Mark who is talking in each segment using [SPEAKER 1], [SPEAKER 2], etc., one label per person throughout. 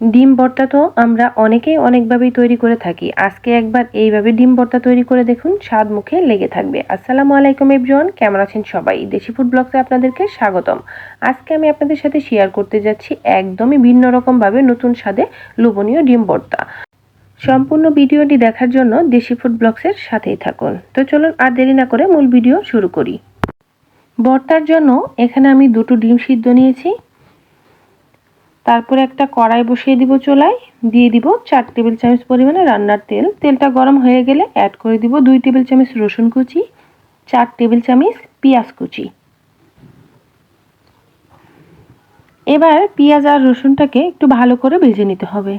[SPEAKER 1] ডিম ভর্তা তো আমরা অনেকেই অনেকভাবেই তৈরি করে থাকি। আজকে একবার এইভাবে ডিম ভর্তা তৈরি করে দেখুন, স্বাদ মুখে লেগে থাকবে। আসসালামু আলাইকুম এভরিওয়ান কেমন আছেন সবাই? দেশি ফুড ব্লগসে আপনাদেরকে স্বাগতম। আজকে আমি আপনাদের সাথে শেয়ার করতে যাচ্ছি একদমই ভিন্ন রকমভাবে নতুন স্বাদে লোভনীয় ডিম ভর্তা। সম্পূর্ণ ভিডিওটি দেখার জন্য দেশি ফুড ব্লগসের সাথেই থাকুন। তো চলুন আর দেরি না করে মূল ভিডিও শুরু করি। ভর্তার জন্য এখানে আমি দুটো ডিম সিদ্ধ নিয়েছি। তারপরে একটা কড়াই বসিয়ে দিব চুলায়, দিয়ে দিব চার টেবিল চামচ পরিমাণে রান্নার তেল। তেলটা গরম হয়ে গেলে অ্যাড করে দিব দুই টেবিল চামচ রসুন কুচি, চার টেবিল চামচ পেঁয়াজ কুচি। এবার পেঁয়াজ আর রসুনটাকে একটু ভালো করে ভেজে নিতে হবে।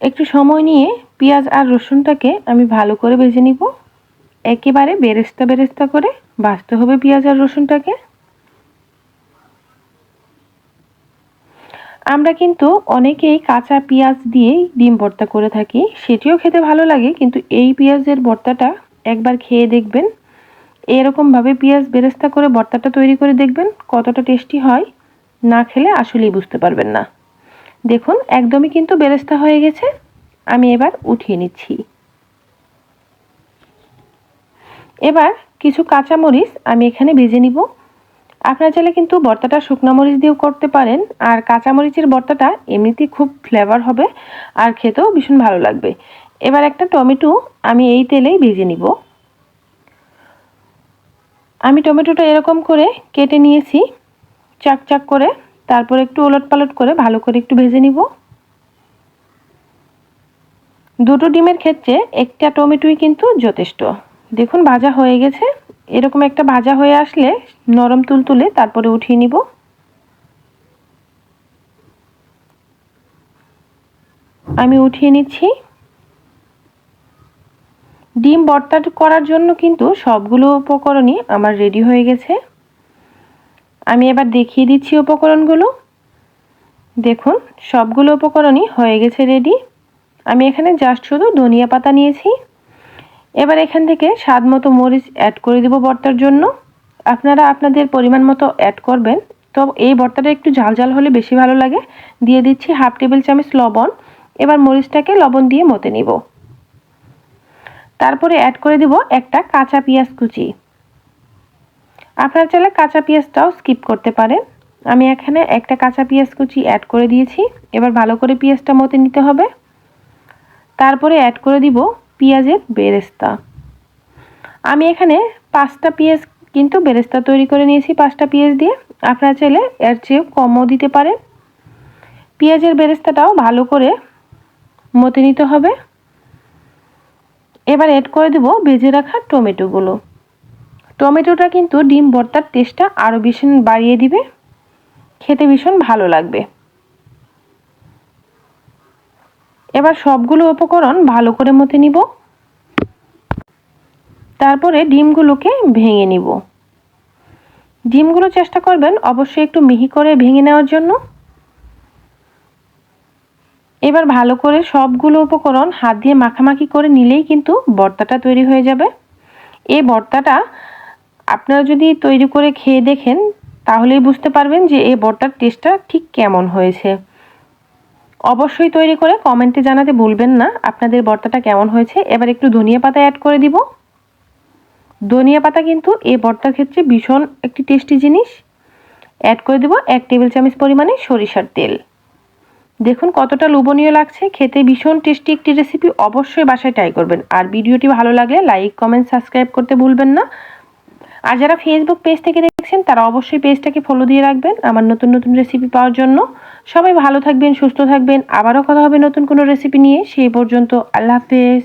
[SPEAKER 1] একটু সময় নিয়ে পেঁয়াজ আর রসুনটাকে আমি ভালো করে ভেজে নিব। একেবারে বেরেস্তা বেরেস্তা করে ভাজতে হবে পেঁয়াজ আর রসুনটাকে। আমরা কিন্তু অনেকেই কাঁচা পেঁয়াজ দিয়েই ডিম ভর্তা করে থাকি, সেটিও খেতে ভালো লাগে, কিন্তু এই পেঁয়াজের ভর্তাটা একবার খেয়ে দেখবেন। এরকমভাবে পেঁয়াজ বেরেস্তা করে ভর্তাটা তৈরি করে দেখবেন, কতটা টেস্টি হয়, না খেলে আসলেই বুঝতে পারবেন না। দেখুন, একদমই কিন্তু বেরেস্তা হয়ে গেছে, আমি এবার উঠিয়ে নিচ্ছি। এবার কিছু কাঁচামরিচ আমি এখানে ভেজে নিব। আপনারা চাইলে কিন্তু ভর্তাটা শুকনো মরিচ দিয়েও করতে পারেন। আর কাঁচামরিচের ভর্তাটা এমনিতেই খুব ফ্লেভার হবে আর খেতেও ভীষণ ভালো লাগবে। এবার একটা টমেটো আমি এই তেলেই ভেজে নিব। আমি টমেটোটা এরকম করে কেটে নিয়েছি, চাক চাক করে। তারপর একটু ওলট পালট করে ভালো করে একটু ভেজে নিব। দুটো ডিমের ক্ষেত্রে একটা টমেটোই কিন্তু যথেষ্ট। দেখুন, ভাজা হয়ে গেছে। এরকম একটা ভাজা হয়ে আসলে নরম তুল তুলে তারপরে উঠিয়ে নিব। আমি উঠিয়ে নিচ্ছি। ডিম ভর্তা করার জন্য কিন্তু সবগুলো উপকরণই আমার রেডি হয়ে গেছে। আমি এবার দেখিয়ে দিচ্ছি উপকরণগুলো। দেখুন, সবগুলো উপকরণই হয়ে গেছে রেডি আমি এখানে জাস্ট শুধু ধনিয়া পাতা নিয়েছি। এবার এখান থেকে স্বাদ মতো মরিচ অ্যাড করে দেবো ভর্তার জন্য। আপনারা আপনাদের পরিমাণ মতো অ্যাড করবেন। তো এই ভর্তাটা একটু ঝাল ঝাল হলে বেশি ভালো লাগে। দিয়ে দিচ্ছি হাফ টেবিল চামচ লবণ। এবার মরিচটাকে লবণ দিয়ে মতে নিব। তারপরে অ্যাড করে দিব একটা কাঁচা পেঁয়াজ কুচি। আপনারা চাইলে কাঁচা পেঁয়াজটাও স্কিপ করতে পারেন। আমি এখানে একটা কাঁচা পেঁয়াজ কুচি অ্যাড করে দিয়েছি। এবার ভালো করে পেঁয়াজটা মতে নিতে হবে। তারপরে অ্যাড করে দিব পেঁয়াজের বেরেস্তা। আমি এখানে পাঁচটা পেঁয়াজ কিন্তু বেরেস্তা তৈরি করে নিয়েছি পাঁচটা পেঁয়াজ দিয়ে। আপনারা চাইলে এর চেয়েও কমও দিতে পারেন। পেঁয়াজের বেরেস্তাটাও ভালো করে মতে নিতে হবে। এবার অ্যাড করে দেব ভেজে রাখা টমেটোগুলো। টমেটোটা কিন্তু ডিম ভর্তার টেস্টটা আরও ভীষণ বাড়িয়ে দিবে। খেতে ভীষণ ভালো লাগবে। এবার সবগুলো উপকরণ ভালো করে মতে নিব। তারপরে ডিমগুলোকে ভেঙে নিব। ডিমগুলো চেষ্টা করবেন অবশ্যই একটু মিহি করে ভেঙে নেওয়ার জন্য। এবার ভালো করে সবগুলো উপকরণ হাত দিয়ে মাখামাখি করে নিলেই কিন্তু বর্তাটা তৈরি হয়ে যাবে। এই বর্তাটা আপনারা যদি তৈরি করে খেয়ে দেখেন, তাহলেই বুঝতে পারবেন যে এই বর্তার টেস্টটা ঠিক কেমন হয়েছে। অবশ্যই তৈরি করে কমেন্টে জানাতে ভুলবেন না। আপনাদের ভর্তাটা কেমন হয়েছে? এবার একটু ধনিয়া পাতা অ্যাড করে দিব। ধনিয়া পাতা কিন্তু এই ভর্তার ক্ষেত্রে ভীষণ একটি টেস্টি জিনিস। অ্যাড করে দেব এক টেবিল চামচ পরিমাণে সরিষার তেল। দেখুন কতটা লোভনীয় লাগছে। খেতে ভীষণ টেস্টি একটি রেসিপি অবশ্যই বাসায় ট্রাই করবেন। আর ভিডিওটি ভালো লাগলে লাইক কমেন্ট সাবস্ক্রাইব করতে ভুলবেন না। আর যারা ফেসবুক পেজ থেকে দেখছেন, তারা অবশ্যই পেজটাকে ফলো দিয়ে রাখবেন আমার নতুন নতুন রেসিপি পাওয়ার জন্য। সবাই ভালো থাকবেন, সুস্থ থাকবেন। আবারও কথা হবে নতুন কোনো রেসিপি নিয়ে। সেই পর্যন্ত আল্লাহ হাফেজ।